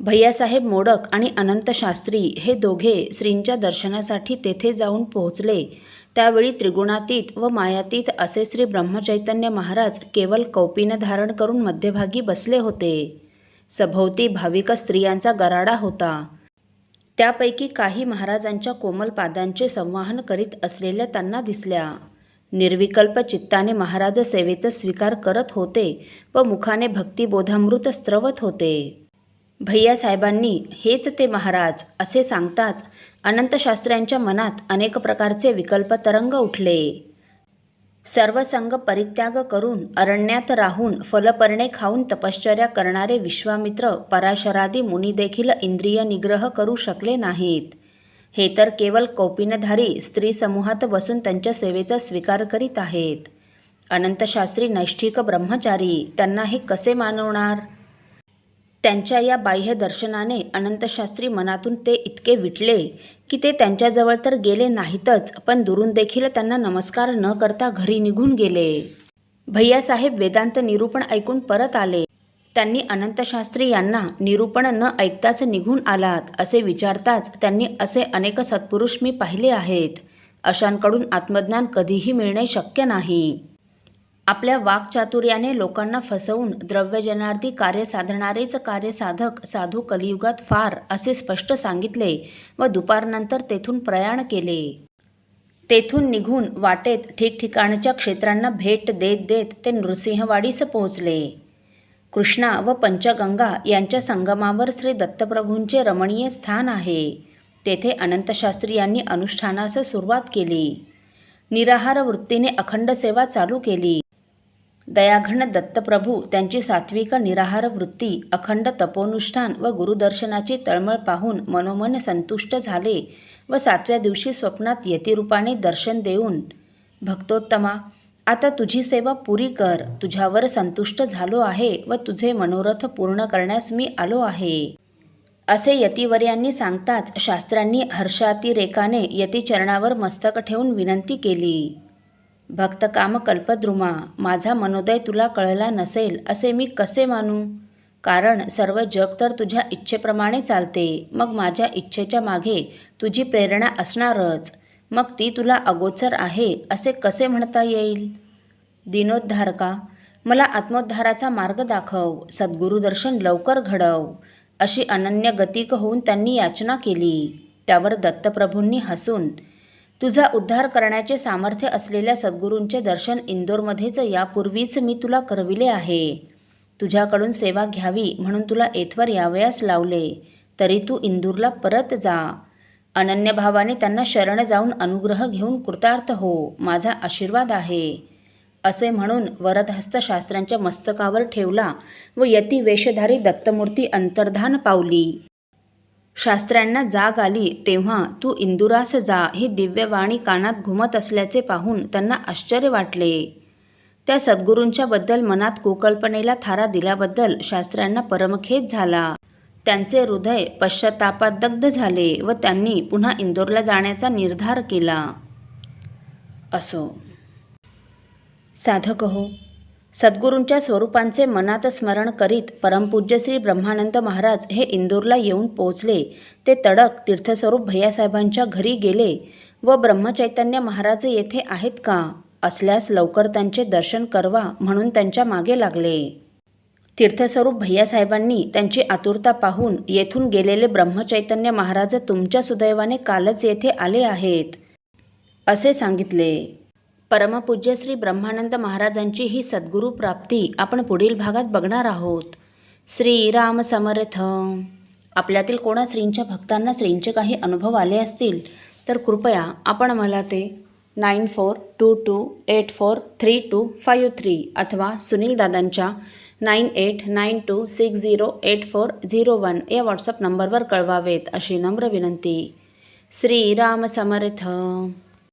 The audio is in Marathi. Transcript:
भैयासाहेब मोडक आणि अनंत शास्त्री हे दोघे श्रींच्या दर्शनासाठी तेथे जाऊन पोहोचले. त्यावेळी त्रिगुणातीत व मायातीत असे श्री ब्रह्मचैतन्य महाराज केवळ कौपीन धारण करून मध्यभागी बसले होते. सभोवती भाविक स्त्रियांचा गराडा होता. त्यापैकी काही महाराजांच्या कोमल पादांचे संवाहन करीत असलेल्या त्यांना दिसल्या. निर्विकल्प चित्ताने महाराज सेवेचा स्वीकार करत होते व मुखाने भक्तिबोधामृत स्त्रवत होते. भैयासाहेबांनी हेच ते महाराज असे सांगताच अनंतशास्त्र्यांच्या मनात अनेक प्रकारचे विकल्प तरंग उठले. सर्व संग परित्याग करून अरण्यात राहून फलपर्णे खाऊन तपश्चर्या करणारे विश्वामित्र पराशरादी मुनी देखील इंद्रिय निग्रह करू शकले नाहीत. हे तर केवळ कौपिनधारी स्त्री समूहात बसून त्यांच्या सेवेचा स्वीकार करीत आहेत. अनंतशास्त्री नैष्ठिक ब्रह्मचारी त्यांना हे कसे मानवणार? त्यांच्या या बाह्य दर्शनाने अनंतशास्त्री मनातून ते इतके विटले की ते त्यांच्याजवळ तर गेले नाहीतच पण दुरून देखील त्यांना नमस्कार न करता घरी निघून गेले. भैयासाहेब वेदांत निरूपण ऐकून परत आले. त्यांनी अनंतशास्त्री यांना निरूपण न ऐकताच निघून आलात असे विचारताच त्यांनी असे अनेक सत्पुरुष मी पाहिले आहेत. अशांकडून आत्मज्ञान कधीही मिळणे शक्य नाही. आपल्या वाक्चातुर्याने लोकांना फसवून द्रव्यजनार्थी कार्य साधणारेच कार्यसाधक साधू कलियुगात फार असे स्पष्ट सांगितले व दुपारनंतर तेथून प्रयाण केले. तेथून निघून वाटेत ठिकठिकाणच्या क्षेत्रांना भेट देत देत ते नृसिंहवाडीस पोहोचले. कृष्णा व पंचगंगा यांच्या संगमावर श्री दत्तप्रभूंचे रमणीय स्थान आहे. तेथे अनंतशास्त्री यांनी अनुष्ठानास सुरुवात केली. निराहार वृत्तीने अखंड सेवा चालू केली. दयाघन दत्तप्रभू त्यांची सात्विक निराहार वृत्ती अखंड तपोनुष्ठान व गुरुदर्शनाची तळमळ पाहून मनोमन संतुष्ट झाले व सातव्या दिवशी स्वप्नात यतिरूपाने दर्शन देऊन भक्तोत्तमा आता तुझी सेवा पुरी कर. तुझ्यावर संतुष्ट झालो आहे व तुझे मनोरथ पूर्ण करण्यास मी आलो आहे असे यतिवर्यांनी सांगताच शास्त्रांनी हर्षातिरेकाने यतिचरणावर मस्तक ठेवून विनंती केली. भक्त काम कल्पद्रुमा माझा मनोदय तुला कळला नसेल असे मी कसे मानू? कारण सर्व जग तर तुझ्या इच्छेप्रमाणे चालते मग माझ्या इच्छेच्या मागे तुझी प्रेरणा असणारच मग ती तुला अगोचर आहे असे कसे म्हणता येईल? दिनोद्धारका मला आत्मोद्धाराचा मार्ग दाखव सद्गुरुदर्शन लवकर घडव अशी अनन्य गतिक होऊन त्यांनी याचना केली. त्यावर दत्तप्रभूंनी हसून तुझा उद्धार करण्याचे सामर्थ्य असलेल्या सद्गुरूंचे दर्शन इंदोरमध्येच यापूर्वीच मी तुला करविले आहे. तुझ्याकडून सेवा घ्यावी म्हणून तुला येथवर यावयास लावले. तरी तू इंदूरला परत जा. अनन्यभावाने त्यांना शरण जाऊन अनुग्रह घेऊन कृतार्थ हो. माझा आशीर्वाद आहे. असे म्हणून वरदहस्त शास्त्रांच्या मस्तकावर ठेवला व यती वेशधारी दत्तमूर्ती अंतर्धान पावली. शास्त्र्यांना जाग आली तेव्हा तू इंदुरास जा ही दिव्यवाणी कानात घुमत असल्याचे पाहून त्यांना आश्चर्य वाटले. त्या सद्गुरूंच्याबद्दल मनात कुकल्पनेला थारा दिल्याबद्दल शास्त्र्यांना परमखेद झाला. त्यांचे हृदय पश्चातापात दग्ध झाले व त्यांनी पुन्हा इंदोरला जाण्याचा निर्धार केला. असो. साधक हो सद्गुरूंच्या स्वरूपांचे मनात स्मरण करीत परमपूज्य श्री ब्रह्मानंद महाराज हे इंदूरला येऊन पोचले ते तडक तीर्थस्वरूप भैयासाहेबांच्या घरी गेले. व ब्रह्मचैतन्य महाराज येथे आहेत का? असल्यास लवकर त्यांचे दर्शन करवा म्हणून त्यांच्या मागे लागले. तीर्थस्वरूप भैयासाहेबांनी त्यांची आतुरता पाहून येथून गेलेले ब्रह्मचैतन्य महाराज तुमच्या सुदैवाने कालच येथे आले आहेत असे सांगितले. परमपूज्य श्री ब्रह्मानंद महाराजांची ही सद्गुरू प्राप्ती आपण पुढील भागात बघणार आहोत. श्रीराम समर्थ. आपल्यातील कोणा श्रींच्या भक्तांना श्रींचे काही अनुभव आले असतील तर कृपया आपण मला ते nine four two two eight four three two five three अथवा सुनील दादांच्या nine eight nine two six zero eight four zero one या व्हॉट्सअप नंबरवर कळवावेत अशी नम्र विनंती. श्रीराम समर्थ.